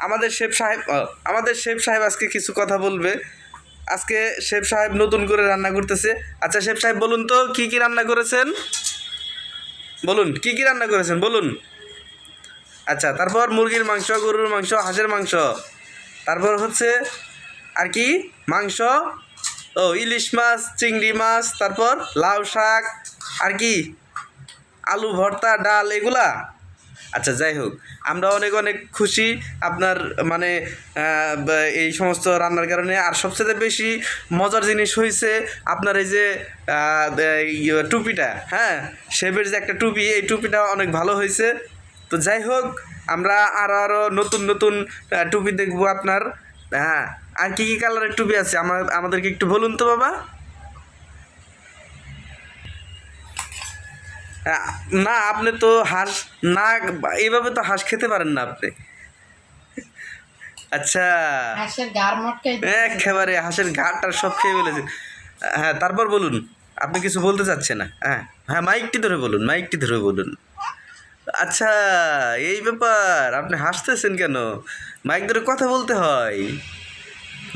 আমাদের শেফ সাহেব আমাদের শেফ সাহেব আজকে কিছু কথা বলবে। আজকে শেফ সাহেব নতুন করে রান্না করতেছে। আচ্ছা শেফ সাহেব, বলুন তো, কি কি রান্না করেছেন? বলুন, কি কি রান্না করেছেন? বলুন। আচ্ছা তারপর মুরগির মাংস, গরুর মাংস, হাঁসের মাংস। তারপর হচ্ছে, আর কি? মাংস, ও, ইলিশ মাছ, চিংড়ি মাছ, তারপর লাউ শাক, আর কি? আলু, ভর্তা, ডাল, এগুলা? আচ্ছা যাই হোক। আমরা অনেক অনেক খুশি আপনার মানে এই সমস্ত রান্নার কারণে। আর সবচেয়ে বেশি মজার জিনিস হয়েছে আপনার এই যে ইয়ে, টুপিটা হ্যাঁ? শেফের যে একটা টুপি এই টুপিটা অনেক ভালো হয়েছে তো যাই হোক আমরা আরও আরও নতুন নতুন টুপি দেখব আপনার। হ্যাঁ আর কী কী কালারের টুপি আছে? আমার আমাদেরকে একটু বলুন তো বাবা। না আপনি তো হাঁস না এইভাবে তো হাঁস খেতে পারেন না আপনি। আচ্ছা। একেবারে হাঁসের ঘাটটা সব খেয়ে ফেলেছে। হ্যাঁ তারপর বলুন আপনি কিছু বলতে চাচ্ছেন না? হ্যাঁ হ্যাঁ মাইকটি ধরে বলুন মাইকটি ধরে বলুন। আচ্ছা এই ব্যাপার আপনি হাসতেছেন কেন? মাইক ধরে কথা বলতে হয়।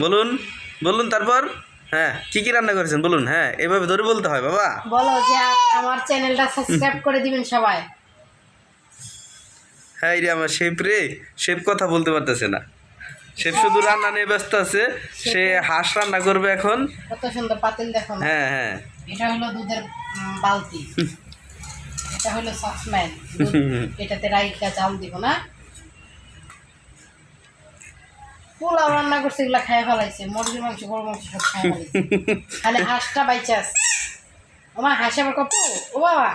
বলুন বলুন তারপর। হ্যাঁ কি কি রান্না করেছেন বলুন? হ্যাঁ এভাবে ধরে বলতে হয় বাবা। বলো যে আমার চ্যানেলটা সাবস্ক্রাইব করে দিবেন সবাই। হ্যাঁ রে আমার শেফ রে শেফ কথা বলতে পারতেছে না। শেফ শুধু রান্না নিয়ে ব্যস্ত আছে সে হাঁস রান্না করবে এখন। কত সুন্দর পাতিল দেখো না। হ্যাঁ হ্যাঁ। এটা হলো দুধের বালতি। এটা হলো সসম্যান এটাতে রাইকা চাল দিব না। পোলাও রান্না করছে এগুলা খাই ফেলাইছে। মুরগির মাংস গরুর মাংস সব খাই ফেলাইছে। খালি হাঁসটা বাইচাস আমার হাঁস আবার কপু ও বাবা!